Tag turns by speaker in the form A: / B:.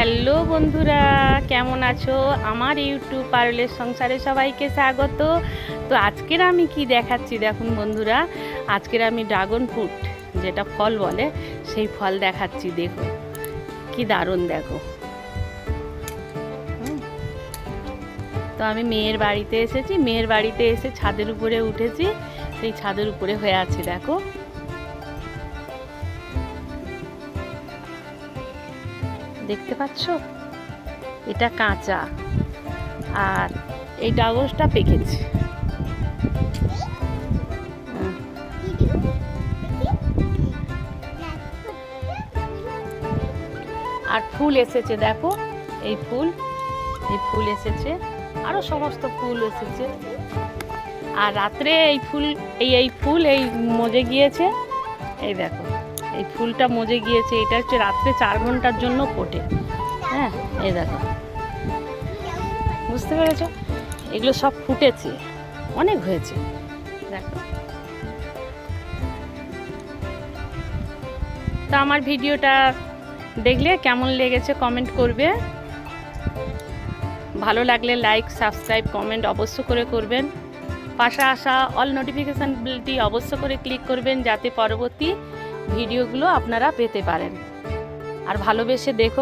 A: Hello বন্ধুরা, কেমন আছো? আমার ইউটিউব পারলের সংসারে সবাইকে স্বাগত। তো আজকের আমি কি দেখাচ্ছি দেখুন বন্ধুরা, আজকের আমি ড্রাগন ফ্রুট, যেটা ফল বলে, সেই ফল দেখাচ্ছি দেখো কি দারুণ, দেখো। তো আমি মেয়ের বাড়িতে এসেছি, মেয়ের বাড়িতে এসে ছাদের উপরে উঠেছি, সেই ছাদের উপরে হয়ে আছে, দেখো। দেখতে পাচ্ছ? এটা কাঁচা। আর এই ডাগসটা পেকেছে আর ফুল এসেছে, দেখো। এই ফুল এই ফুল এসেছে। আরও সমস্ত ফুল এসেছে। আর রাত্রে এই ফুল, এই এই ফুল, এই মজে গিয়েছে। এই দেখো। এই ফুলটা মজে গিয়েছে, এটা হচ্ছে রাত্রে চার ঘণ্টার জন্য ফোটে। হ্যাঁ এই দেখো। বুঝতে পেরেছ? এগুলো সব ফুটেছে। অনেক হয়েছে। দেখো। তো আমার ভিডিওটা দেখলে কেমন লেগেছে কমেন্ট করবে। ভালো লাগলে লাইক, সাবস্ক্রাইব, কমেন্ট অবশ্য করে করবেন। পাশে আসা অল নোটিফিকেশান বিলটি অবশ্য করে ক্লিক করবেন, যাতে পরবর্তী ভিডিওগুলো আপনারা পেতে পারেন। আর ভালোবেসে দেখো